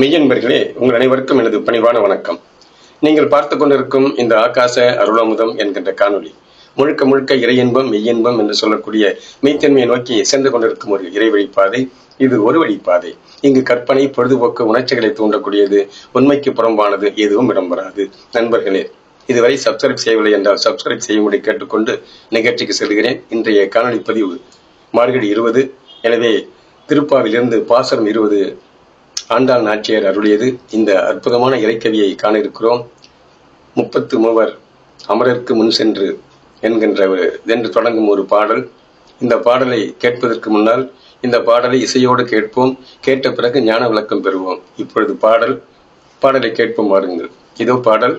மெய்யன்பர்களே உங்கள் அனைவருக்கும் எனது பணிவான வணக்கம். நீங்கள் பார்த்து கொண்டிருக்கும் இந்த ஆகாச அருளமுதம் என்கின்ற காணொளி. முழுக்க முழுக்க இறையின்பம் மெய்யின்பம் என்று சொல்லக்கூடிய மெய்த்தன்மையை நோக்கி சென்று கொண்டிருக்கும் ஒரு இறைவழி பாதை இது ஒரு வழி பாதை. இங்கு கற்பனை பொழுதுபோக்கு உணர்ச்சிகளை தூண்டக்கூடியது உண்மைக்கு புறம்பானது எதுவும் இடம்பெறாது. நண்பர்களே இதுவரை சப்ஸ்கிரைப் செய்யவில்லை என்றால் சப்ஸ்கிரைப் செய்யும்படி கேட்டுக்கொண்டு நிகழ்ச்சிக்கு செல்கிறேன். இன்றைய காணொளி பதிவு மார்கழி இருபது. எனவே திருப்பாவிலிருந்து பாசனம் இருபது ஆண்டாள் நாச்சியார் அருளியது. இந்த அற்புதமான இறைக்கவியை காண இருக்கிறோம் முப்பத்து மூவர் அமரருக்கு முன் சென்று என்கின்ற ஒரு என்று தொடங்கும் ஒரு பாடல். இந்த பாடலை கேட்பதற்கு முன்னால் இந்த பாடலை இசையோடு கேட்போம். கேட்ட பிறகு ஞான விளக்கம் பெறுவோம். இப்பொழுது பாடல் பாடலை கேட்போம் வாருங்கள். இதோ பாடல்.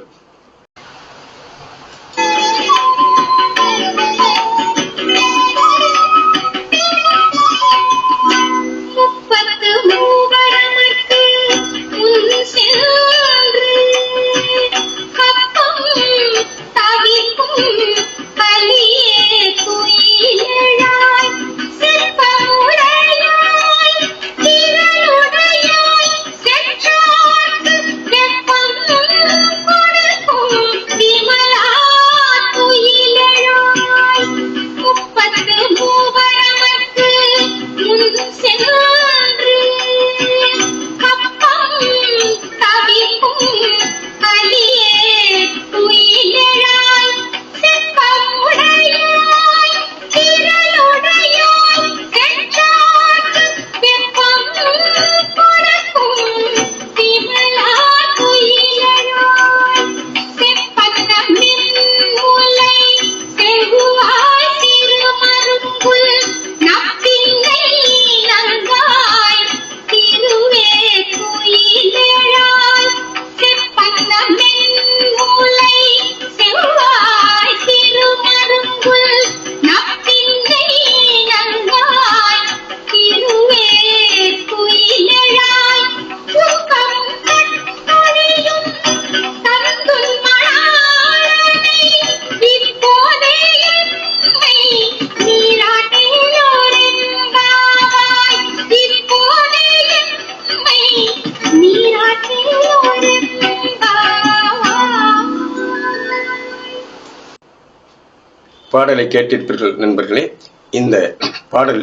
பாடலை கேட்டிருப்பீர்கள் நண்பர்களே இந்த பாடல்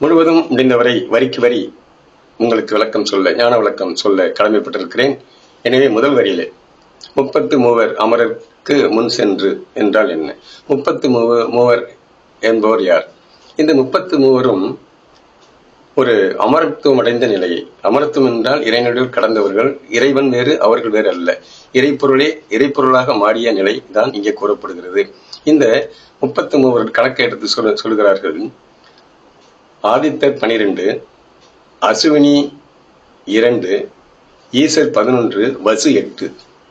முழுவதும் முடிந்தவரை வரிக்கு வரி உங்களுக்கு விளக்கம் சொல்ல ஞான விளக்கம் சொல்ல கடமைப்பட்டிருக்கிறேன். எனவே முதல் வரியிலே முப்பத்து மூவர் அமரருக்கு முன் சென்று என்றால் என்ன? முப்பத்து மூவர் மூவர் என்பவர் யார்? இந்த முப்பத்து மூவரும் ஒரு அமரத்துவம் அடைந்த நிலையை. அமரத்துவம் என்றால் இறைநடுவில் கடந்தவர்கள் இறைவன் வேறு அவர்கள் வேறு அல்ல. இறைப்பொருளே இறைப்பொருளாக மாறிய நிலை தான் இங்கே கூறப்படுகிறது. இந்த முப்பத்து மூவர் கணக்கை எடுத்து சொல் சொல்கிறார்கள் ஆதித்தர் பனிரெண்டு அசுவினி இரண்டு ஈசர் பதினொன்று வசு எட்டு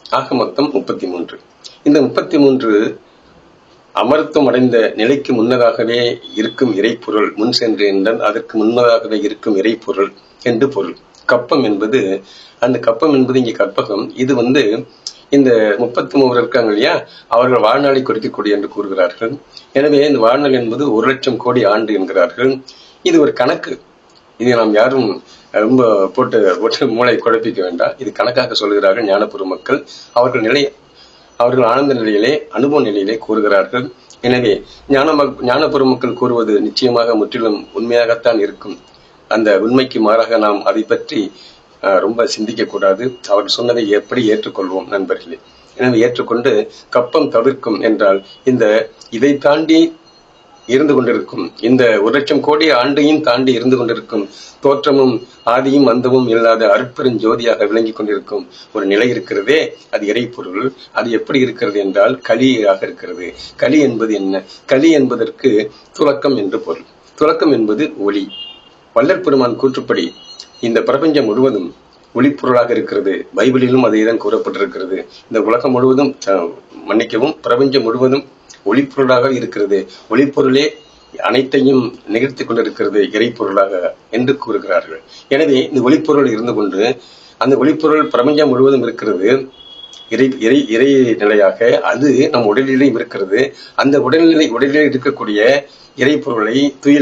ஆக மொத்தம் முப்பத்தி மூன்று. இந்த முப்பத்தி மூன்று அமர்த்தம் அடைந்த நிலைக்கு முன்னதாகவே இருக்கும் இறைப்பொருள் முன் சென்று என்றால் அதற்கு முன்னதாகவே இருக்கும் இறைப்பொருள் என்று பொருள். கப்பம் என்பது அந்த கப்பம் என்பது இங்கே கற்பகம். இது வந்து இந்த முப்பத்தி மூவர் இருக்காங்க இல்லையா? அவர்கள் வாழ்நாளை குறிக்கக்கூடிய என்று கூறுகிறார்கள். எனவே இந்த வாழ்நாள் என்பது ஒரு லட்சம் கோடி ஆண்டு என்கிறார்கள். இது ஒரு கணக்கு. இதை நாம் யாரும் ரொம்ப போட்டு ஒற்றை மூளை குழப்பிக்க வேண்டாம். இது கணக்காக சொல்கிறார்கள் ஞானபுர மக்கள் அவர்கள் நிலை அவர்கள் ஆனந்த நிலையிலே அனுபவ நிலையிலே கூறுகிறார்கள். எனவே ஞான மக்- ஞானபுர மக்கள் கூறுவது நிச்சயமாக முற்றிலும் உண்மையாகத்தான் இருக்கும். அந்த உண்மைக்கு மாறாக நாம் அதை பற்றி அஹ், ரொம்ப சிந்திக்க கூடாது அவர் சொன்னதை எப்படி ஏற்றுக்கொள்வோம் நண்பர்களே? எனவே ஏற்றுக்கொண்டு கப்பம் தவிர்க்கும் என்றால் இந்த இதை தாண்டி இருந்து கொண்டிருக்கும். இந்த ஒரு லட்சம் கோடி ஆண்டையும் தாண்டி இருந்து கொண்டிருக்கும். தோற்றமும் ஆதியும் அந்தமும் இல்லாத அற்பெரும் ஜோதியாக விளங்கி கொண்டிருக்கும் ஒரு நிலை இருக்கிறதே அது இறைப்பொருள் அது எப்படி இருக்கிறது என்றால் களியாக இருக்கிறது. களி என்பது என்ன? களி என்பதற்கு துலக்கம் என்று பொருள். துலக்கம் என்பது ஒளி. வல்லற் பெருமான் கூற்றுப்படி இந்த பிரபஞ்சம் முழுவதும் ஒளிப்பொருளாக இருக்கிறது. பைபிளிலும் அதே தான் கூறப்பட்டிருக்கிறது. இந்த உலகம் முழுவதும் மன்னிக்கவும் பிரபஞ்சம் முழுவதும் ஒளிப்பொருளாக இருக்கிறது. ஒளிப்பொருளே அனைத்தையும் நிகழ்த்தி கொண்டிருக்கிறது இறைப்பொருளாக என்று கூறுகிறார்கள். எனவே இந்த ஒளிப்பொருள் இருந்து கொண்டு அந்த ஒளிப்பொருள் பிரபஞ்சம் முழுவதும் இருக்கிறது. இறை இறை இறை நிலையாக அது நம் உடலிலேயும் இருக்கிறது. அந்த உடல்நிலை உடலிலே இருக்கக்கூடிய இறைப்பொருளை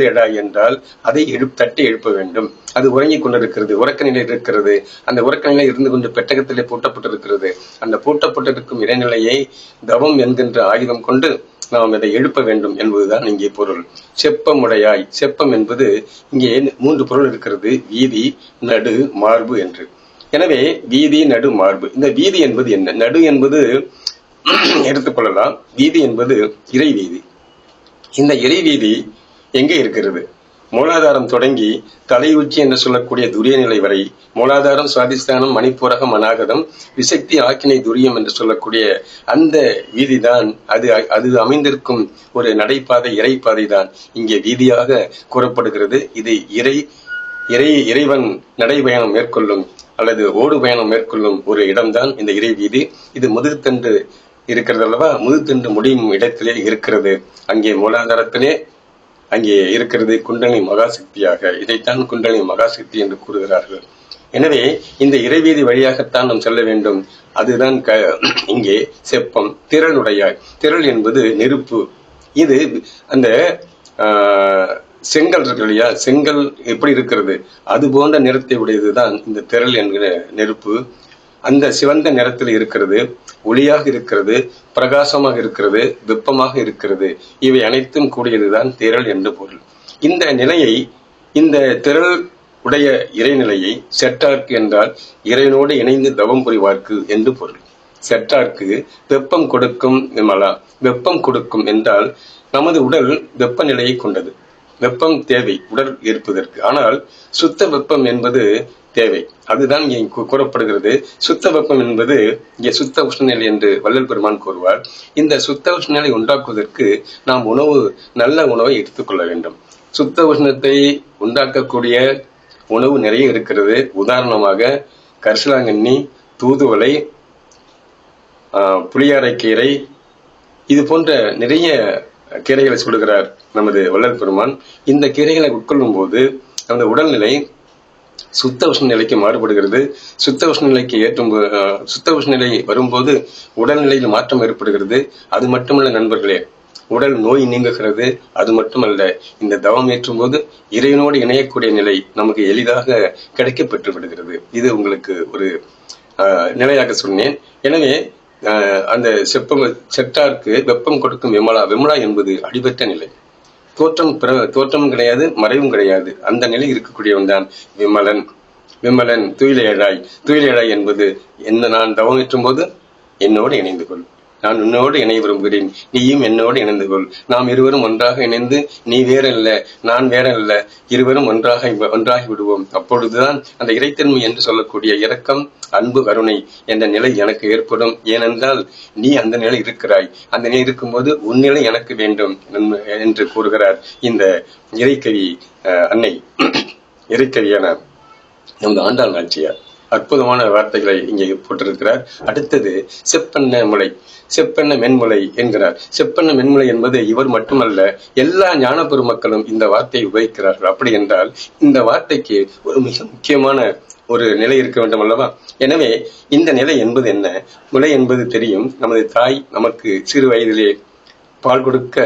எடா என்றால் அதை எழு தட்டி எழுப்ப வேண்டும். அது உறங்கிக் கொண்டிருக்கிறது உறக்க நிலையில் இருக்கிறது. அந்த உறக்க நிலை இருந்து கொண்டு பெட்டகத்திலே பூட்டப்பட்டிருக்கிறது. அந்த பூட்டப்பட்டிருக்கும் இறைநிலையை தவம் என்கின்ற ஆயுதம் கொண்டு நாம் இதை எழுப்ப வேண்டும் என்பதுதான் இங்கே பொருள். செப்பமுடையாய் செப்பம் என்பது இங்கே மூன்று பொருள் இருக்கிறது. வீதி நடு மார்பு என்று. எனவே வீதி நடு மார்பு. இந்த வீதி என்பது என்ன? நடு என்பது எடுத்துக்கொள்ளலாம் வீதி என்பது இறை வீதி. இந்த இறை வீதி எங்கே இருக்கிறது? மூலாதாரம் தொடங்கி தலை உச்சி என்று சொல்லக்கூடிய துரிய நிலை வரை மூலாதாரம் சுவாதிஸ்தானம் மணிப்பூரகம் அநாகதம் விசக்தி ஆக்கினை துரியம் என்று சொல்லக்கூடிய அந்த வீதிதான் அது அது அமைந்திருக்கும் ஒரு நடைபாதை இறைப்பாதை தான் இங்கே வீதியாக கூறப்படுகிறது. இது இறை இறை இறைவன் நடைபயணம் மேற்கொள்ளும் அல்லது ஓடு பயணம் மேற்கொள்ளும் ஒரு இடம்தான் இந்த இறை வீதி. இது முதுகுத்தண்டு இருக்கிறது அல்லவா? முதுகுத்தண்டு முடியும் இடத்திலே இருக்கிறது. அங்கே மூலாதாரத்திலே அங்கே இருக்கிறது குண்டலினி மகாசக்தியாக. இதைத்தான் குண்டலினி மகாசக்தி என்று கூறுகிறார்கள். எனவே இந்த இறைவீதி வழியாகத்தான் நாம் செல்ல வேண்டும். அதுதான் க இங்கே செப்பம் திரளுடையாய். திரள் என்பது நெருப்பு. இது அந்த ஆஹ், செங்கல் இருக்கு இல்லையா? செங்கல் எப்படி இருக்கிறது? அது போன்ற நிறத்தை உடையதுதான் இந்த திரள் என்கிற நெருப்பு. அந்த சிவந்த நிறத்தில் இருக்கிறது ஒளியாக இருக்கிறது பிரகாசமாக இருக்கிறது வெப்பமாக இருக்கிறது. இவை அனைத்தும் கூடியதுதான் திரள் என்று பொருள். இந்த நிலையை இந்த திரள் உடைய இறைநிலையை செட்டார்க்கு என்றால் இறைவனோடு இணைந்து தவம் புரிவார்க்கு என்று பொருள். செட்டார்க்கு வெப்பம் கொடுக்கும் விமலா. வெப்பம் கொடுக்கும் என்றால் நமது உடல் வெப்பநிலையை கொண்டது. வெப்பம் தேவை உடல் இருப்பதற்கு ஆனால் சுத்த வெப்பம் என்பது தேவை. அதுதான் இங்கே கூறப்படுகிறது. சுத்த வெப்பம் என்பது இங்கே சுத்த உஷ்ணநிலை என்று வள்ளல் பெருமான் கூறுவார். இந்த சுத்த உஷ்ணநிலை உண்டாக்குவதற்கு நாம் உணவு நல்ல உணவை எடுத்துக்கொள்ள வேண்டும். சுத்த உஷ்ணத்தை உண்டாக்கக்கூடிய உணவு நிறைய இருக்கிறது. உதாரணமாக கரிசலாங்கண்ணி தூதுவளை ஆஹ், புளியாரைக்கீரை இது போன்ற நிறைய கீரைகளை சொல்லுகிறார். நமது வள்ளல் பெருமான் இந்த கீரைகளை உட்கொள்ளும் போது அந்த உடல்நிலை சுத்த உஷ்ண நிலைக்கு மாறுபடுகிறது. சுத்த உஷ்ணநிலைக்கு ஏற்றும் சுத்த உஷ்ணநிலை வரும்போது உடல்நிலையில் மாற்றம் ஏற்படுகிறது. அது மட்டுமல்ல நண்பர்களே உடல் நோய் நீங்குகிறது. அது மட்டுமல்ல இந்த தவம் ஏற்றும் போது இறைவனோடு இணையக்கூடிய நிலை நமக்கு எளிதாக கிடைக்கப்பெற்று விடுகிறது இது உங்களுக்கு ஒரு நிலையாக சொன்னேன். எனவே ஆஹ், அந்த செப்பம் செட்டாருக்கு வெப்பம் கொடுக்கும் விமலா விமலா என்பது அடிபட்ட நிலை. தோற்றம் பிற- தோற்றமும் கிடையாது மறைவும் கிடையாது. அந்த நிலை இருக்கக்கூடியவன் தான் விமலன். விமலன் துயிலேழாய். துயிலேழாய் என்பது என்ன நான் தவம் ஏற்றும் போது என்னோடு இணைந்து கொள். நான் உன்னோடு இணைய விரும்புகிறேன். நீயும் என்னோடு இணைந்து கொள். நாம் இருவரும் ஒன்றாக இணைந்து நீ வேற அல்ல நான் வேற அல்ல இருவரும் ஒன்றாக ஒன்றாகி விடுவோம். அப்பொழுதுதான் அந்த இறைத்தன்மை என்று சொல்லக்கூடிய இரக்கம் அன்பு கருணை என்ற நிலை எனக்கு ஏற்படும். ஏனென்றால் நீ அந்த நிலை இருக்கிறாய். அந்த நிலை இருக்கும்போது உன்னிலை எனக்கு வேண்டும் என்று- கூறுகிறார் இந்த இறைக்கவி அஹ், அன்னை. இறைக்கவியான நமது ஆண்டாள் நாச்சியார். அற்புதமான வார்த்தைகளை இங்கே போட்டிருக்கிறார். அடுத்தது செப்பெண்ண முளை செப்பெண்ண மென்முளை என்கிறார். செப்பெண்ண மென்முளை என்பது இவர் மட்டுமல்ல எல்லா ஞான பெருமக்களும் இந்த வார்த்தையை உபயோகிக்கிறார்கள். அப்படி என்றால் இந்த வார்த்தைக்கு ஒரு மிக முக்கியமான ஒரு நிலை இருக்க வேண்டும் அல்லவா? எனவே இந்த நிலை என்பது என்ன? முளை என்பது தெரியும். நமது தாய் நமக்கு சிறு வயதிலே பால் கொடுக்க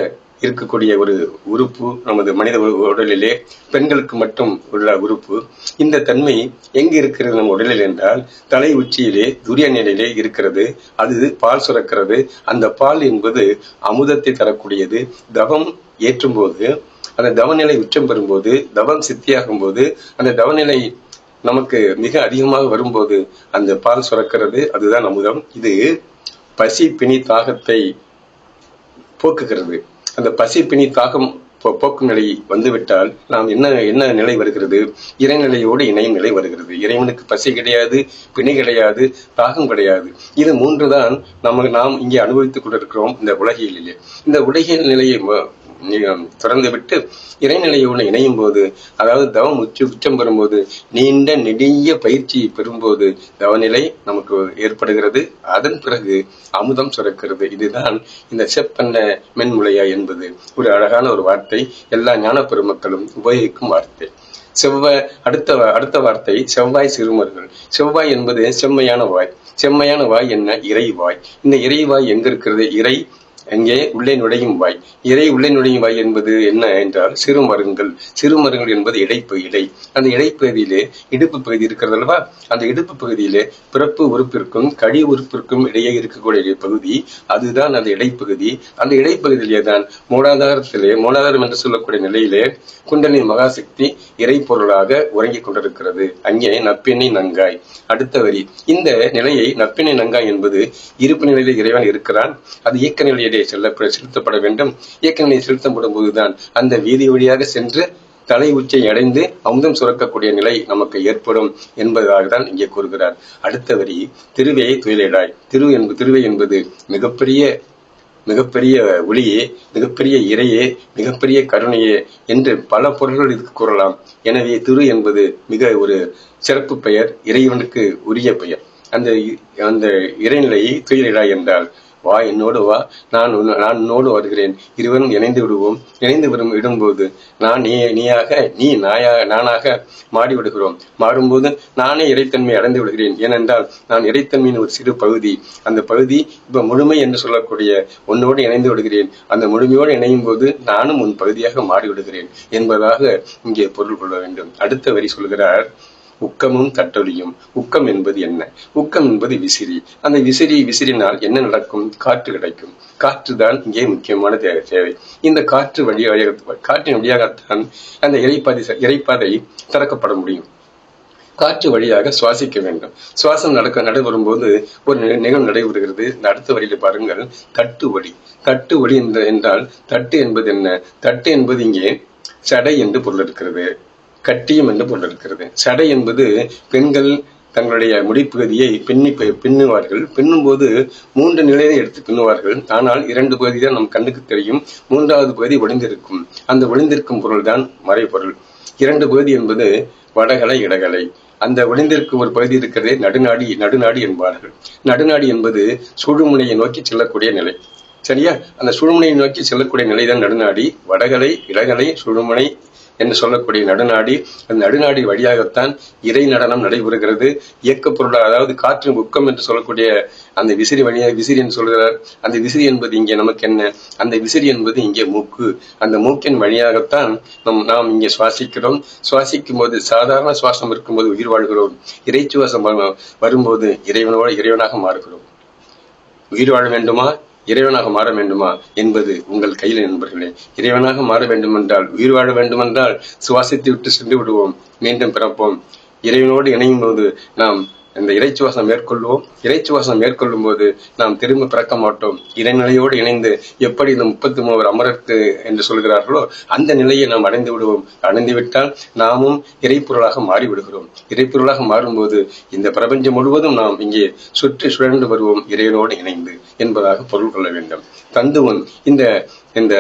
இருக்கக்கூடிய ஒரு உறுப்பு நமது மனித உடலிலே பெண்களுக்கு மட்டும் உள்ள உறுப்பு. இந்த தன்மை எங்கு இருக்கிறது நம் உடலில் என்றால் தலை உச்சியிலே துரிய நிலையிலே இருக்கிறது. அது பால் சுரக்கிறது. அந்த பால் என்பது அமுதத்தை தரக்கூடியது. தவம் ஏற்றும் போது அந்த தவநிலை உச்சம் பெறும்போது தவம் சித்தியாகும் போது அந்த தவநிலை நமக்கு மிக அதிகமாக வரும்போது அந்த பால் சுரக்கிறது. அதுதான் அமுதம். இது பசி பிணி தாகத்தை போக்குகிறது. அந்த பசி பிணி தாகம் போ- நிலை வந்துவிட்டால் நாம் என்ன என்ன நிலை வருகிறது? இறைநிலையோடு இணையும் நிலை வருகிறது. இறைவனுக்கு பசி கிடையாது பிணி கிடையாது தாகம் கிடையாது. இது மூன்று தான் நம்ம நாம் இங்கே அனுபவித்துக் கொண்டிருக்கிறோம் இந்த உலகியலிலே. இந்த உலகியல் நிலையை ம- திறந்து விட்டு இறைநிலையோடு இணையும் போது அதாவது தவம் உச்ச உச்சம் பெறும்போது நீண்ட நெடிய பயிற்சி பெறும்போது தவநிலை நமக்கு ஏற்படுகிறது. அதன் பிறகு அமுதம் சுரக்கிறது. இதுதான் இந்த செப்பன்ன மென்முளையா என்பது. ஒரு அழகான ஒரு வார்த்தை. எல்லா ஞான பெருமக்களும் உபயோகிக்கும் வார்த்தை. செவ்வாய் அடுத்த அடுத்த வார்த்தை செவ்வாய் சிறுமர்கள். செவ்வாய் என்பது செம்மையான வாய். செம்மையான வாய் என்ன? இறை வாய் இந்த இறை வாய் எங்க இருக்கிறது இறை அங்கே உள்ளே நுழையும் வாய். இறை உள்ளே நுழையும் வாய் என்பது என்ன என்றால் சிறு மருங்கள் சிறு மருங்கள் என்பது இடைப்பு இடை அந்த இடைப்பகுதியிலே இடுப்பு பகுதி இருக்கிறது அல்லவா? அந்த இடுப்பு பகுதியிலே பிறப்பு உறுப்பிற்கும் கடி உறுப்பிற்கும் இடையே இருக்கக்கூடிய பகுதி அதுதான் அந்த இடைப்பகுதி. அந்த இடைப்பகுதியிலே தான் மூலாதாரத்திலே மூலாதாரம் என்று சொல்லக்கூடிய நிலையிலே குண்டலினி மகாசக்தி இறை பொருளாக உறங்கிக் கொண்டிருக்கிறது. அங்கே நப்பினை நங்காய். அடுத்த வரி. இந்த நிலையை நப்பினை நங்காய் என்பது இருப்பு நிலையிலே இறைவன் இருக்கிறான். அது இயக்க நிலையிலே செல்ல செலுத்தப்பட வேண்டும். இயக்க நிலையை செலுத்தப்படும் போதுதான் அந்த வீதி வழியாக சென்று தலை உச்சை அடைந்து அமுதம் சுரக்கக்கூடிய நிலை நமக்கு ஏற்படும் என்பதாக தான் இங்கே கூறுகிறார். அடுத்த வரி திருவையை துயிலிடாய். திரு என்பது திருவை என்பது மிகப்பெரிய மிகப்பெரிய ஒளியே மிகப்பெரிய இறையே மிகப்பெரிய கருணையே என்று பல பொருள்கள் இதுக்கு கூறலாம். எனவே திரு என்பது மிக ஒரு சிறப்பு பெயர் இறைவனுக்கு உரிய பெயர். அந்த இ- அந்த இறைநிலையை துயிலிடாய் என்றால் வா என்னோடு வா நான் நான் உன்னோடு வருகிறேன். இருவரும் இணைந்து விடுவோம். இணைந்து விடும் விடும்போது நான் நீ நீயாக நீ நாயாக நானாக மாறி விடுகிறோம் மாறும்போது நானே இறைத்தன்மை அடைந்து விடுகிறேன். ஏனென்றால் நான் இறைத்தன்மையின் ஒரு சிறு பகுதி. அந்த பகுதி இப்ப முழுமை என்று சொல்லக்கூடிய உன்னோடு இணைந்து விடுகிறேன். அந்த முழுமையோடு இணையும் போது நானும் உன் பகுதியாக மாறி விடுகிறேன் என்பதாக இங்கே பொருள் கொள்ள வேண்டும். அடுத்த வரி சொல்கிறார் உக்கமும் கட்டொலியும். உக்கம் என்பது என்ன? உக்கம் என்பது விசிறி. அந்த விசிறி விசிறினால் என்ன நடக்கும்? காற்று கிடைக்கும். காற்று தான் இங்கே முக்கியமான தேவை தேவை. இந்த காற்று வழியாக காற்றின் வழியாகத்தான் அந்த இறைப்பாதை இறைப்பாதை திறக்கப்பட முடியும். காற்று வழியாக சுவாசிக்க வேண்டும். சுவாசம் நடக்க நடைபெறும் போது ஒரு நி- நிகழ்வு நடைபெறுகிறது. இந்த அடுத்த வரியில பாருங்கள். தட்டு வழி தட்டு ஒளி என்ற என்றால் தட்டு என்பது என்ன? தட்டு என்பது இங்கே சடை என்று பொருள் இருக்கிறது. கட்டியம் என்று பொருள் இருக்கிறது சடை என்பது பெண்கள் தங்களுடைய முடிப்பகுதியை பின்னி பின்னுவார்கள். பின்னும்போது மூன்று நிலையை எடுத்து பின்னுவார்கள். ஆனால் இரண்டு பகுதி தான் நம் கண்ணுக்கு தெரியும். மூன்றாவது பகுதி ஒளிந்திருக்கும். அந்த ஒளிந்திருக்கும் பொருள் தான் மறைபொருள். இரண்டு பகுதி என்பது வடகலை இடகலை. அந்த ஒளிந்திருக்கும் ஒரு பகுதி இருக்கிறதே நடுநாடி நடுநாடி என்பார்கள். நடுநாடி என்பது சுழுமுனையை நோக்கி செல்லக்கூடிய நிலை. சரியா? அந்த சுழுமுனையை நோக்கி செல்லக்கூடிய நிலைதான் நடுநாடி. வடகலை இடகலை சுழுமுனை என்று சொல்லக்கூடிய நடுநாடி அந்த நடுநாடி வழியாகத்தான் இறை நடனம் நடைபெறுகிறது. இயக்க பொருள் அதாவது காற்று உக்கம் என்று சொல்லக்கூடிய அந்த விசிறி வழியாக விசிறி என்று சொல்கிறார். அந்த விசிறி என்பது இங்கே நமக்கு என்ன? அந்த விசிறி என்பது இங்கே மூக்கு. அந்த மூக்கின் வழியாகத்தான் நம் நாம் இங்கே சுவாசிக்கிறோம். சுவாசிக்கும் போது சாதாரண சுவாசம் இருக்கும்போது உயிர் வாழ்கிறோம். இறை சுவாசம் வரும்போது இறைவனோடு இறைவனாக மாறுகிறோம். உயிர் வாழ வேண்டுமா? இறைவனாக மாற வேண்டுமா என்பது உங்கள் கையில் நண்பர்களே. இறைவனாக மாற வேண்டுமென்றால் உயிர் வாழ வேண்டுமென்றால் சுவாசித்து விட்டு சென்று விடுவோம். மீண்டும் பிறப்போம். இறைவனோடு இணையும் போது நாம் இந்த இறைச்சுவாசம் மேற்கொள்வோம். இறைச்சுவாசம் மேற்கொள்ளும் போது நாம் திரும்ப பிறக்க மாட்டோம். இறைநிலையோடு இணைந்து எப்படி இந்த முப்பத்தி மூவர் அமரருக்கு என்று சொல்கிறார்களோ அந்த நிலையை நாம் அடைந்து விடுவோம். அடைந்து விட்டால் நாமும் இறைப்பொருளாக மாறி விடுகிறோம் இறைப்பொருளாக மாறும்போது இந்த பிரபஞ்சம் முழுவதும் நாம் இங்கே சுற்றி சுழன்று வருவோம் இறைவனோடு இணைந்து என்பதாக பொருள் கொள்ள வேண்டும். தந்துவன் இந்த இந்த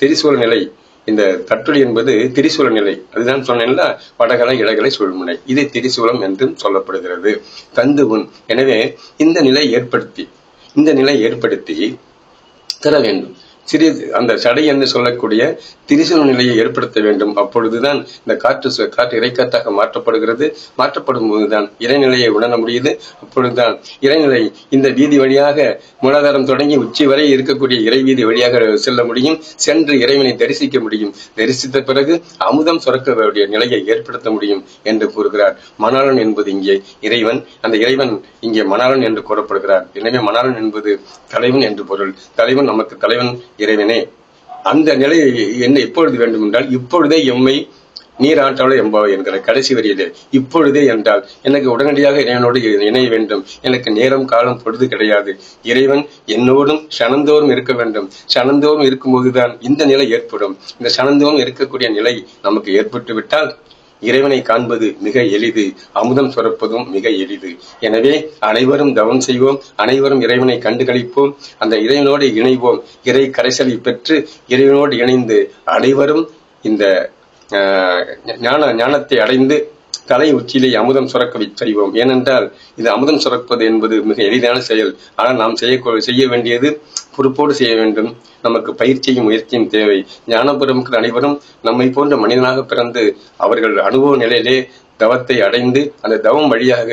திரிசூல நிலை இந்த தட்டுளி என்பது திரிசூல நிலை. அதுதான் சொன்னேன்ல வடகலை இடகலை சுழ்முனை. இது திரிசூலம் என்றும் சொல்லப்படுகிறது. தந்துவுன். எனவே இந்த நிலை ஏற்படுத்தி இந்த நிலை ஏற்படுத்தி தர வேண்டும். சிறிது அந்த சடை என்று சொல்லக்கூடிய திரிசூல நிலையை ஏற்படுத்த வேண்டும். அப்பொழுதுதான் இந்த காற்று காற்று இறைக்காற்றாக மாற்றப்படுகிறது. மாற்றப்படும் போதுதான் இறைநிலையை உணர முடியுது. அப்பொழுதுதான் இறைநிலை இந்த வீதி வழியாக மூலாதாரம் தொடங்கி உச்சி வரை இருக்கக்கூடிய இறை வீதி வழியாக செல்ல முடியும். சென்று இறைவனை தரிசிக்க முடியும். தரிசித்த பிறகு அமுதம் சுரக்க வேண்டிய நிலையை ஏற்படுத்த முடியும் என்று கூறுகிறார். மணாளன் என்பது இங்கே இறைவன். அந்த இறைவன் இங்கே மணாளன் என்று கூறப்படுகிறார். எனவே மணாளன் என்பது தலைவன் என்று பொருள். தலைவன் நமக்கு தலைவன் இறைவனே அந்த நிலை என்ன எப்பொழுது வேண்டும் என்றால் இப்பொழுதே எம்மை நீராட்டாள எம்பாவை என்கிற கடைசி வரியிலே இப்பொழுதே என்றால் எனக்கு உடனடியாக இறைவனோடு இணைய வேண்டும். எனக்கு நேரம் காலம் பொழுது கிடையாது. இறைவன் என்னோடும் சனந்தோறும் இருக்க வேண்டும். சனந்தோறும் இருக்கும்போதுதான் இந்த நிலை ஏற்படும். இந்த சனந்தோறும் இருக்கக்கூடிய நிலை நமக்கு ஏற்பட்டு விட்டால் இறைவனை காண்பது மிக எளிது அமுதம் சுரப்பதும் மிக எளிது. எனவே அனைவரும் தவம் செய்வோம் அனைவரும் இறைவனை கண்டுகளிப்போம் அந்த இறைவனோடு இணைவோம். இறை கரைசலை பெற்று இறைவனோடு இணைந்து அனைவரும் இந்த ஆஹ், ஞான ஞானத்தை அடைந்து தலை உச்சியிலே அமுதம் சுரக்க செய்வோம் ஏனென்றால் இது அமுதம் சுரப்பது என்பது மிக எளிதான செயல். ஆனால் நாம் செய்ய செய்ய வேண்டியது பொறுப்போடு செய்ய வேண்டும். நமக்கு பயிற்சியும் முயற்சியும் தேவை. ஞானபுரமுக்கு அனைவரும் நம்மை போன்ற மனிதனாக பிறந்து அவர்கள் அனுபவ நிலையிலே தவத்தை அடைந்து அந்த தவம் வழியாக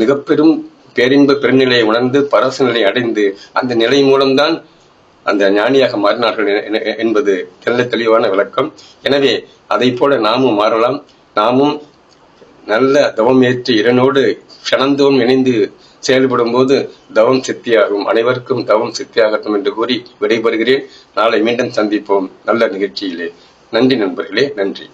மிக பெரும் பேரின்ப பெருநிலையை உணர்ந்து பரச நிலை அடைந்து அந்த நிலை மூலம்தான் அந்த ஞானியாக மாறினார்கள் என்பது தெல்ல தெளிவான விளக்கம். எனவே அதை போல நாமும் மாறலாம். நாமும் நல்ல தவம் ஏற்றி இரனோடு கணந்தோம் இணைந்து செயல்படும் போது தவம் சித்தியாகும். அனைவருக்கும் தவம் சித்தியாகட்டும் என்று கூறி விடைபெறுகிறேன். நாளை மீண்டும் சந்திப்போம். நல்ல நிகழ்ச்சியிலே. நன்றி நண்பர்களே நன்றி.